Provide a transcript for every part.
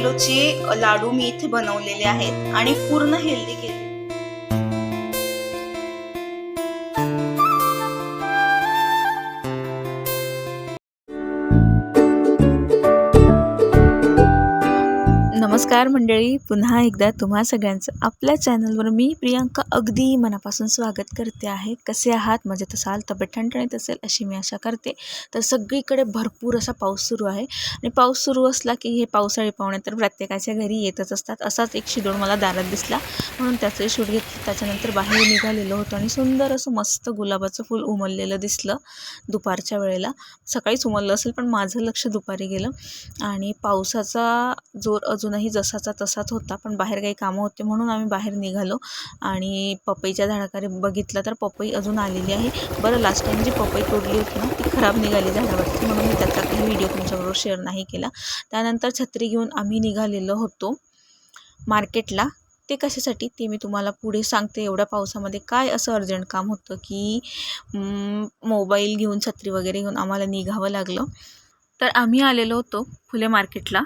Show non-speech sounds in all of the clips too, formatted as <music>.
किलोचे लाडू मी इथे बनवलेले आहेत आणि पूर्ण हेल्दी केले नमस्कार मंडळी पुन्हा एकदा तुम्हा सगळ्यांचं आपल्या चॅनलवर मी प्रियांका अगदी मनापासून स्वागत करते आहे. कसे आहात? मजेत असाल? तब्येत ठणठणीत असेल? अशी मी आशा करते. तर सगळीकडे भरपूर असा पाऊस सुरू आहे. आणि पाऊस सुरू असला की हे पावसाळी पाहुणे तर प्रत्येकाच्या घरी येतच असतात. असाच एक शिदोड मला दारात दिसला. म्हणून त्याचं शूट घेतलं. त्याच्यानंतर बाहेर निघालेलो होतो आणि सुंदर असं मस्त गुलाबाचं फूल उमललेलं दिसलं दुपारच्या वेळेला. सकाळीच उमललं असेल पण माझं लक्ष दुपारी गेलं. आणि पावसाचा जोर अजूनही जसाचा तसाच होता पण बाहेर काही कामं होते म्हणून आम्ही बाहेर निघालो. आणि पपईच्या झाडाकडे बघितलं तर पपई अजून आलेली आहे. बरं लास्ट टाईम जी पपई तोडली होती ना ती खराब निघाली झाडावरती म्हणून मी त्याचा काही व्हिडिओ तुमच्याबरोबर शेअर नाही केला. त्यानंतर छत्री घेऊन आम्ही निघालेलो होतो मार्केटला ते कशासाठी? ते मी तुम्हाला पुढे सांगते. एवढ्या पावसामध्ये काय असं अर्जंट काम होतं की मोबाईल घेऊन छत्री वगैरे घेऊन आम्हाला निघावं लागलं. तर आम्ही आलेलो होतो फुले मार्केटला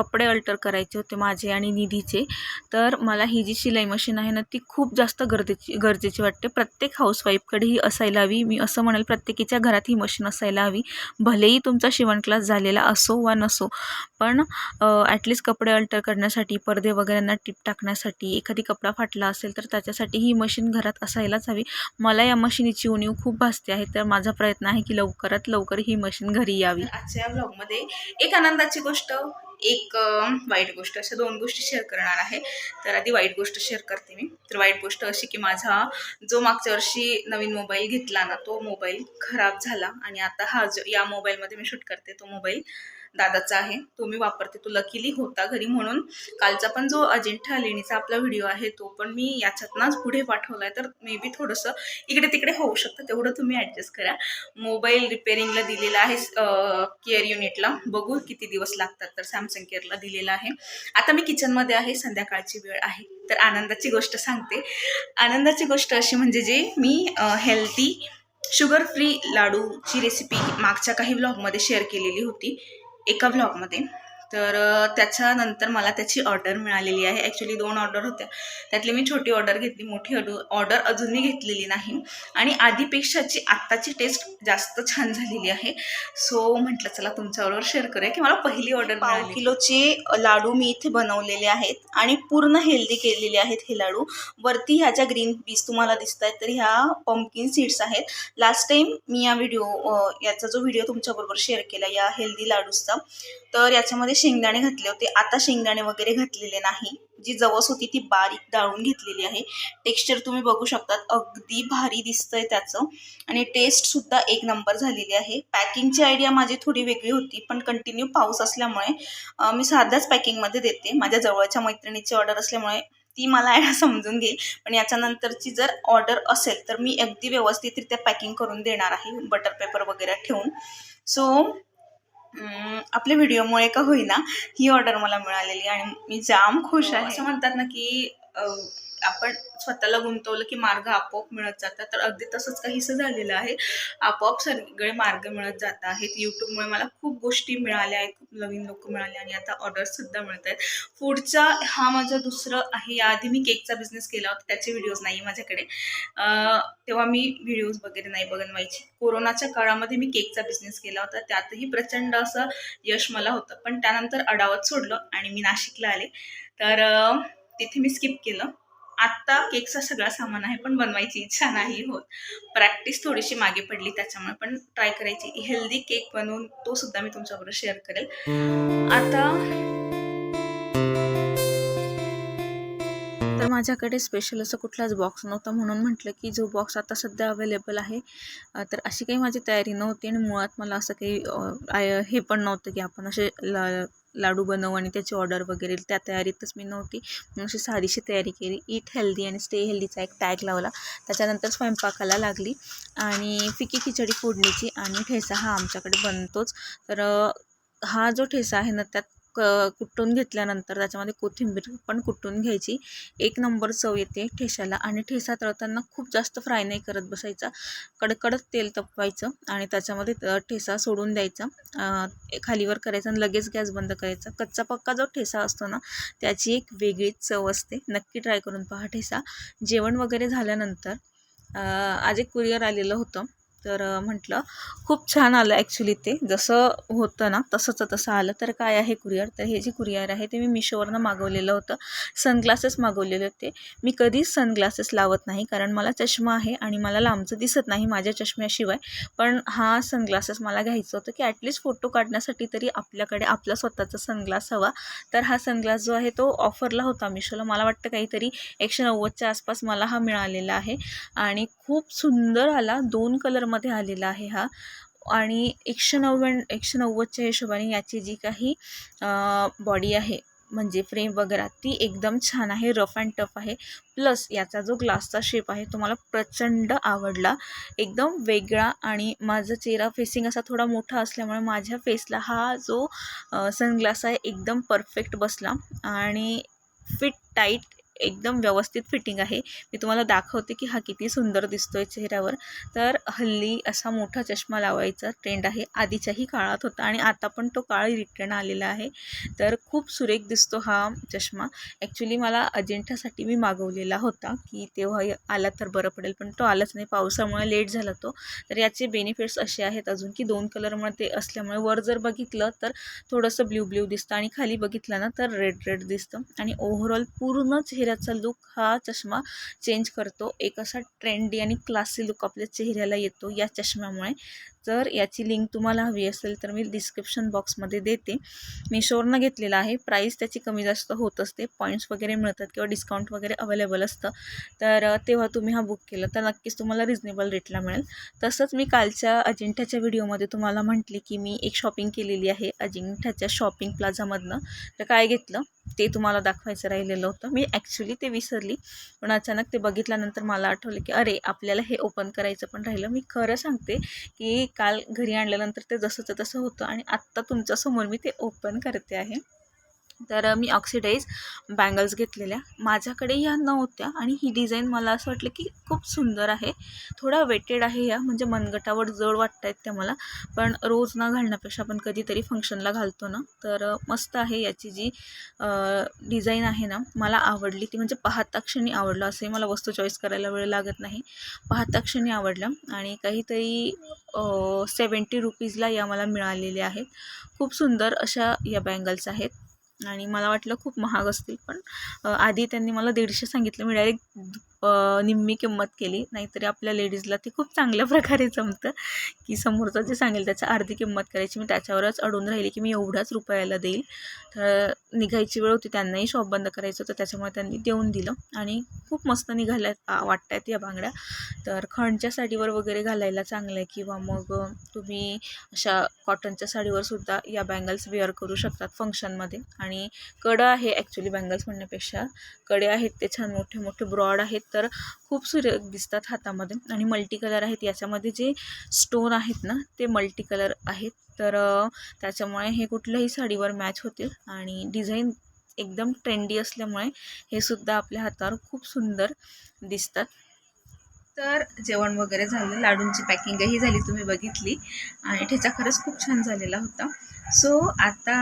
कपडे अल्टर करायचे होते माझे आणि निधीचे. तर मला ही जी शिलाई मशीन आहे ना ती खूप जास्त गरजेची गरजेची वाटते. प्रत्येक हाऊसवाईफकडे ही असायला हवी. मी असं म्हणेल प्रत्येकीच्या घरात ही मशीन असायला हवी. भलेही तुमचा शिवण क्लास झालेला असो वा नसो पण ॲटलिस्ट कपडे अल्टर करण्यासाठी पडदे वगैरेंना टिप टाकण्यासाठी एखादी कपडा फाटला असेल तर त्याच्यासाठी ही मशीन घरात असायलाच हवी. मला या मशीनीची उणीव खूप भासते आहे. तर माझा प्रयत्न आहे की लवकरात लवकर ही मशीन घरी यावी. आजच्या ब्लॉगमध्ये एक आनंदाची गोष्ट एक वाईट गोष्ट अशा दोन गोष्टी शेअर करणार आहे. तर आधी वाईट गोष्ट शेअर करते मी. तर वाईट गोष्ट अशी की माझा जो मागच्या वर्षी नवीन मोबाईल घेतला ना तो मोबाईल खराब झाला. आणि आता हा जो या मोबाईलमध्ये मी शूट करते तो मोबाईल दादाचा आहे. तो मी वापरते तो लकीली होता घरी म्हणून. कालचा पण जो अजिंठा लेणीचा आपला व्हिडिओ आहे तो पण मी याच्यातनाच पुढे पाठवला आहे तर मे बी थोडंसं इकडे तिकडे होऊ शकतं तेवढं तुम्ही ॲडजस्ट करा. मोबाईल रिपेअरिंगला दिलेला आहे केअर युनिटला बघू किती दिवस लागतात तर सॅमसंग केअरला दिलेला आहे. आता मी किचनमध्ये आहे संध्याकाळची वेळ आहे. तर आनंदाची गोष्ट सांगते. आनंदाची गोष्ट अशी म्हणजे जे मी हेल्दी शुगर फ्री लाडूची रेसिपी मागच्या काही व्लॉगमध्ये शेअर केलेली होती. एका ब्लॉगमध्ये तर त्याच्यानंतर मला त्याची ऑर्डर मिळालेली आहे. ॲक्च्युली दोन ऑर्डर होत्या. त्यातली मी छोटी ऑर्डर घेतली मोठी ऑर्डर अजून मी घेतलेली नाही. आणि आधीपेक्षाची आत्ताची टेस्ट जास्त छान झालेली आहे. सो म्हटलं चला तुमच्याबरोबर शेअर करूया की मला पहिली ऑर्डर पाव किलोचे लाडू मी इथे बनवलेले आहेत आणि पूर्ण हेल्दी केलेले आहेत हे लाडू. वरती ह्या ज्या ग्रीन पीस तुम्हाला दिसत आहेत तर ह्या पंपकिन सीड्स आहेत. लास्ट टाइम मी या व्हिडिओ याचा जो व्हिडिओ तुमच्याबरोबर शेअर केला या हेल्दी लाडूचा तर याच्यामध्ये शेंगदाणे घातले होते. आता शेंगदाणे वगैरे घातलेले नाही. जी जवस होती ती बारीक डाळून घेतलेली आहे. टेक्स्चर तुम्ही बघू शकतात. अगदी भारी दिसतंय त्याचं. आणि टेस्टसुद्धा एक नंबर झालेली आहे. पॅकिंगची आयडिया माझी थोडी वेगळी होती पण कंटिन्यू पाऊस असल्यामुळे मी साध्याच पॅकिंगमध्ये देते. माझ्या जवळच्या मैत्रिणीची ऑर्डर असल्यामुळे ती मला <laughs> समजून घेईल. पण याच्यानंतरची जर ऑर्डर असेल तर मी अगदी व्यवस्थितरित्या पॅकिंग करून देणार आहे. बटर पेपर वगैरे ठेवून. सो आपल्या व्हिडिओमुळे का होईना ही ऑर्डर मला मिळालेली आणि मी जाम खुश आहे. असं म्हणतात ना की आपण स्वतःला गुंतवलं की मार्ग आपोआप मिळत जातात. तर अगदी तसंच काहीसं झालेलं आहे. आपोआप सगळे मार्ग मिळत जात आहेत. यूट्यूबमुळे मला खूप गोष्टी मिळाल्या आहेत. खूप नवीन लोक मिळाले आणि आता ऑर्डर्ससुद्धा मिळत आहेत. पुढचा हा माझा दुसरं आहे. याआधी मी केकचा बिझनेस केला होता. त्याचे व्हिडिओज नाही माझ्याकडे. तेव्हा मी व्हिडिओज वगैरे नाही बनवायची. कोरोनाच्या काळामध्ये मी केकचा बिझनेस केला होता. त्यातही प्रचंड असं यश मला होतं. पण त्यानंतर अडावत सोडलं आणि मी नाशिकला आले. तर तिथे मी स्किप केलं. आत्ता केकचा सगळा सामान आहे पण बनवायची इच्छा नाही होत. प्रॅक्टिस थोडीशी मागे पडली त्याच्यामुळे पण ट्राय करायची. हेल्दी केक बनवून तो सुद्धा मी तुमच्याबरोबर शेअर करेल. आता तर माझ्याकडे स्पेशल असं कुठलाच बॉक्स नव्हता म्हणून म्हटलं की जो बॉक्स आता सध्या अवेलेबल आहे तर अशी काही माझी तयारी नव्हती आणि मुळात मला असं काही हे पण नव्हतं की आपण असे लाडू बनवू आणि त्याची ऑर्डर वगैरे त्या तयारीतच मी नव्हती. अशी सारीशी तयारी केली. ईट हेल्दी आणि स्टे हेल्दीचा एक टॅग लावला. त्याच्यानंतर स्वयंपाकाला लागली आणि फिकी खिचडी फोडणीची आणि ठेसा हा आमच्याकडे बनतोच. तर हा जो ठेसा आहे ना त्यात क कुटून घेतल्यानंतर त्याच्यामध्ये कोथिंबीर पण कुटून घ्यायची. एक नंबर चव येते ठेशाला आणि ठेसा तळताना खूप जास्त फ्राय नाही करत बसायचा. कडकडत तेल तपवायचं आणि त्याच्यामध्ये ठेसा सोडून द्यायचा. खालीवर करायचा आणि लगेच गॅस बंद करायचा. कच्चा पक्का जो ठेसा असतो ना त्याची एक वेगळीच चव असते. नक्की ट्राय करून पहा ठेसा. जेवण वगैरे झाल्यानंतर आज एक कुरिअर आलेलं होतं. तर म्हटलं खूप छान आलं ॲक्च्युली ते. जसं होतं ना तसंच तसं आलं. तर काय आहे कुरिअर तर हे जे कुरिअर आहे ते मी मिशोवरनं मागवलेलं होतं. सनग्लासेस मागवलेले होते. मी कधीच सनग्लासेस लावत नाही कारण मला चष्मा आहे आणि मला लांबचं दिसत नाही माझ्या चष्म्याशिवाय. पण हा सनग्लासेस मला घ्यायचं होतं की ॲटलिस्ट फोटो काढण्यासाठी तरी आपल्याकडे आपला स्वतःचा सनग्लास हवा. तर हा सनग्लास जो आहे तो ऑफरला होता मिशोला. मला वाटतं काहीतरी एकशे नव्वदच्या आसपास मला हा मिळालेला आहे. आणि खूप सुंदर आला. दोन कलर मध्ये आलेला आहे हा. आणि एकशे नव्वद एकशे नव्वदच्या हिशोबाने याची जी काही बॉडी आहे म्हणजे फ्रेम वगैरे ती एकदम छान आहे रफ अँड टफ आहे. प्लस याचा जो ग्लासचा शेप आहे तो मला प्रचंड आवडला. एकदम वेगळा आणि माझा चेहरा फेसिंग असा थोडा मोठा असल्यामुळे माझ्या फेसला हा जो सनग्लास आहे एकदम परफेक्ट बसला. आणि फिट टाईट एकदम व्यवस्थित फिटिंग आहे. मी तुम्हाला दाखवते की हा किती सुंदर दिसतोय चेहऱ्यावर. तर हल्ली असा मोठा चष्मा लावायचा ट्रेंड आहे. आधीच्याही काळात होता आणि आता पण तो काळ रिटर्न आलेला आहे. तर खूप सुरेख दिसतो हा चष्मा. ॲक्च्युली मला अजिंठासाठी मी मागवलेला होता की तेव्हा आला तर बरं पडेल पण तो आलाच नाही. पावसामुळे लेट झाला तो. तर याचे बेनिफिट्स असे आहेत अजून की दोन कलरमध्ये असल्यामुळे वर जर बघितलं तर थोडंसं ब्ल्यू ब्ल्यू दिसतं आणि खाली बघितलं ना तर रेड रेड दिसतं. आणि ओव्हरऑल पूर्ण चेहऱ्याचा लुक हा चष्मा चेंज करतो. एक असा ट्रेंडी आणि क्लासी लुक आपल्या चेहऱ्याला येतो या चष्म्यामुळे. जर याची लिंक तुम्हाला हवी असेल तर मी डिस्क्रिप्शन बॉक्समध्ये देते. मिशोवरनं घेतलेला आहे. प्राईस त्याची कमी जास्त होत असते. पॉईंट्स वगैरे मिळतात किंवा डिस्काउंट वगैरे अवेलेबल असतं. तर तेव्हा तुम्ही हा बुक केलं तर नक्कीच तुम्हाला रिजनेबल रेटला मिळेल. तसंच मी कालच्या अजिंठ्याच्या व्हिडिओमध्ये तुम्हाला म्हटली की मी एक शॉपिंग केलेली आहे. अजिंठ्याच्या शॉपिंग प्लाझामधनं तर काय घेतलं? ते तुम्हाला दाखवायचं राहिलेलं होतं. मी ॲक्च्युली ते विसरली. पण अचानक ते बघितल्यानंतर मला आठवलं की अरे आपल्याला हे ओपन करायचं पण राहिलं. मी खरं सांगते की काल घरी आणल्यानंतर ते जसंचं तसं होतं आणि आत्ता तुमच्यासमोर मी ते ओपन करते आहे. तर मी ऑक्सिडाईज बँगल्स घेतलेल्या. माझ्याकडे ह्या नव्हत्या आणि ही डिझाईन मला असं वाटलं की खूप सुंदर आहे. थोडा वेटेड आहे या म्हणजे मनगटावर जड वाटत आहेत त्या मला. पण रोज न घालण्यापेक्षा आपण कधीतरी फंक्शनला घालतो ना. तर मस्त आहे याची जी डिझाईन आहे ना मला आवडली ती. म्हणजे पाहता क्षणी आवडलं असे मला वस्तू चॉईस करायला वेळ लागत नाही. पाहता क्षणी आवडलं आणि काहीतरी सेवन्टी रुपीजला या मला मिळालेल्या आहेत. खूप सुंदर अशा या बँगल्स आहेत. आणि मला वाटलं खूप महाग असतील पण आधी त्यांनी मला दीडशे सांगितलं. मी डायरेक्ट निम्मी किंमत केली. नाहीतरी आपल्या लेडीजला ते खूप चांगल्या प्रकारे जमतं की समोरचं जे सांगेल त्याच्या अर्धी किंमत करायची मी त्याच्यावरच अडून राहिली की मी एवढाच रुपयाला देईल. तर निघायची वेळ होती त्यांनाही शॉप बंद करायचं होतं त्याच्यामुळे त्यांनी देऊन दिलं. आणि खूप मस्त निघाल्यात वाटत आहेत या बांगड्या. तर खणच्या साडीवर वगैरे घालायला चांगलं आहे किंवा मग तुम्ही अशा कॉटनच्या साडीवर सुद्धा या बँगल्स वेअर करू शकतात फंक्शनमध्ये आणि कडं आहे ॲक्च्युली बँगल्स म्हणण्यापेक्षा. कडे आहेत ते छान मोठे मोठे ब्रॉड आहेत. तर खूप सुरे दिसतात हातामध्ये आणि मल्टी कलर आहेत. याच्यामध्ये जे स्टोन आहेत ना ते मल्टी कलर आहेत. तर त्याच्यामुळे हे कुठल्याही साडीवर मॅच होतील आणि डिझाईन एकदम ट्रेंडी असल्यामुळे हे सुद्धा आपल्या हातावर खूप सुंदर दिसतात. तर जेवण वगैरे झालं. लाडूंची पॅकिंगही झाली तुम्ही बघितली. आणि ठेचा खरंच खूप छान झालेला होता. सो आता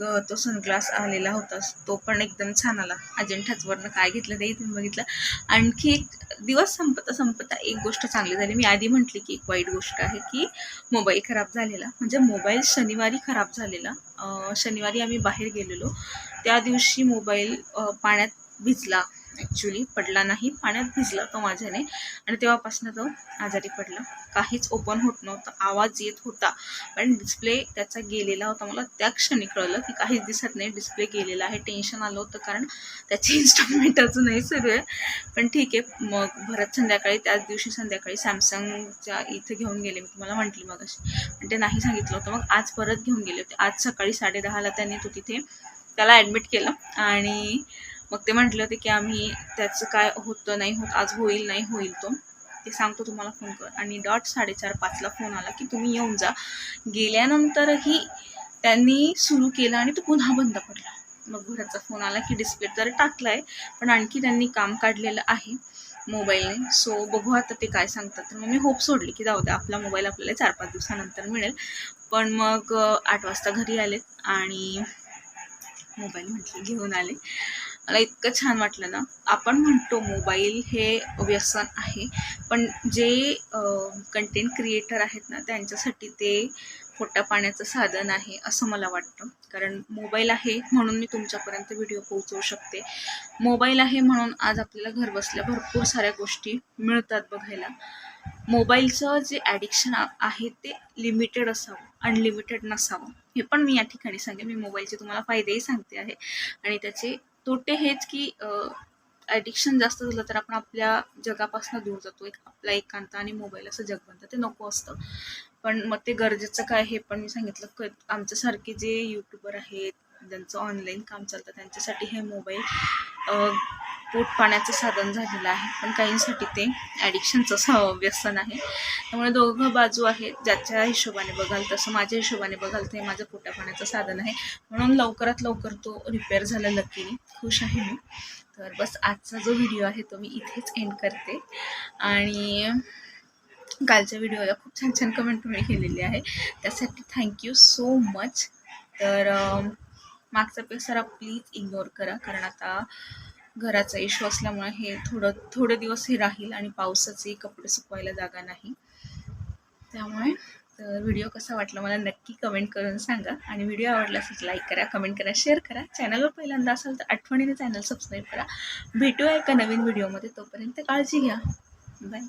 ग- तो सनग्लास आलेला होता. तो पण एकदम छान आला. अजिंठाचवरनं काय घेतलं ते तुम्ही बघितलं. आणखी एक दिवस संपता संपता एक गोष्ट चांगली झाली. मी आधी म्हटली की एक वाईट गोष्ट आहे की मोबाईल खराब झालेला. म्हणजे मोबाईल शनिवारी खराब झालेला. शनिवारी आम्ही बाहेर गेलेलो. त्या दिवशी मोबाईल पाण्यात भिजला. ॲक्च्युली पडला नाही. पाण्यात भिजला तो माझ्याने. आणि तेव्हापासून तो आजारी पडला. काहीच ओपन होत नव्हतं. आवाज येत होता. पण डिस्प्ले त्याचा गेलेला होता. मला त्या क्षणी कळलं की काहीच दिसत नाही. डिस्प्ले गेलेला आहे. टेन्शन आलं होतं कारण त्याची इन्स्टॉलमेंट अजूनही सुरू आहे. पण ठीक आहे. मग भरत संध्याकाळी त्याच दिवशी संध्याकाळी सॅमसंगच्या इथं घेऊन गेले. मी तुम्हाला म्हटली मग अशी पण ते नाही सांगितलं होतं. मग आज परत घेऊन गेले होते. आज सकाळी साडेदहाला त्यांनी तो तिथे त्याला ॲडमिट केलं. आणि मग ते म्हटले होते की आम्ही त्याचं काय होतं नाही होत आज होईल नाही होईल तो. ते सांगतो तुम्हाला फोन कर. आणि डॉट साडेचार पाचला फोन आला की तुम्ही येऊन जा. गेल्यानंतरही त्यांनी सुरू केलं आणि तो पुन्हा बंद पडला. मग घराचा फोन आला की डिस्प्ले तर टाकला आहे पण आणखी त्यांनी काम काढलेलं आहे मोबाईलने सो बघू आता ते काय सांगतात. तर मग मी होप सोडली की जाऊ द्या आपला मोबाईल आपल्याला चार पाच दिवसानंतर मिळेल. पण मग आठ वाजता घरी आले आणि मोबाईल म्हटले घेऊन आले. मला इतकं छान वाटलं ना. आपण म्हणतो मोबाईल हे व्यसन आहे. पण जे कंटेंट क्रिएटर आहेत ना त्यांच्यासाठी ते पोटा पाण्याचं साधन आहे असं मला वाटतं. कारण मोबाईल आहे म्हणून मी तुमच्यापर्यंत व्हिडिओ पोहोचवू शकते. मोबाईल आहे म्हणून आज आपल्याला घर बसल्या भरपूर साऱ्या गोष्टी मिळतात बघायला. मोबाईलचं जे ॲडिक्शन आहे ते लिमिटेड असावं अनलिमिटेड नसावं. हे पण मी या ठिकाणी सांगेन. मी मोबाईलचे तुम्हाला फायदेही सांगते आहे. आणि त्याचे तोटे हेच की ॲडिक्शन जास्त झालं तर आपण आपल्या जगापासून दूर जातो. एक आपला एकांत आणि मोबाईल असं जग बनतं ते नको असतं. पण मग ते गरजेचं काय हे पण मी सांगितलं. क आमच्यासारखे जे यूट्यूबर आहेत ज्यांचं ऑनलाईन काम चालतं त्यांच्यासाठी हे मोबाईल पोट पाण्याचं साधन झालेलं आहे पण काहींसाठी ते ॲडिक्शनचं स व्यसन आहे. त्यामुळे दोघं बाजू आहेत ज्याच्या हिशोबाने बघाल तसं माझ्या हिशोबाने बघाल ते माझं पोटापाण्याचं साधन आहे. म्हणून लवकरात लवकर तो रिपेअर झाला लकीने खुश आहे मी. तर बस आजचा जो व्हिडिओ आहे तो मी इथेच एंड करते. आणि कालच्या व्हिडिओला खूप छान छान कमेंट तुम्ही केलेली आहे. त्यासाठी थँक्यू सो मच तर मागचा पेसारा प्लीज इग्नोर करा कारण आता घराचा इश्यू असल्यामुळे हे थोडं थोडे दिवस हे राहील आणि पावसाचे कपडे सुकवायला जागा नाही. त्यामुळे तर व्हिडिओ कसा वाटला मला नक्की कमेंट करून सांगा. आणि व्हिडिओ आवडला असेल लाईक करा कमेंट करा शेअर करा. चॅनलवर पहिल्यांदा असाल तर आठवणीने चॅनल सबस्क्राईब करा. भेटूया एका नवीन व्हिडिओमध्ये तोपर्यंत काळजी घ्या. बाय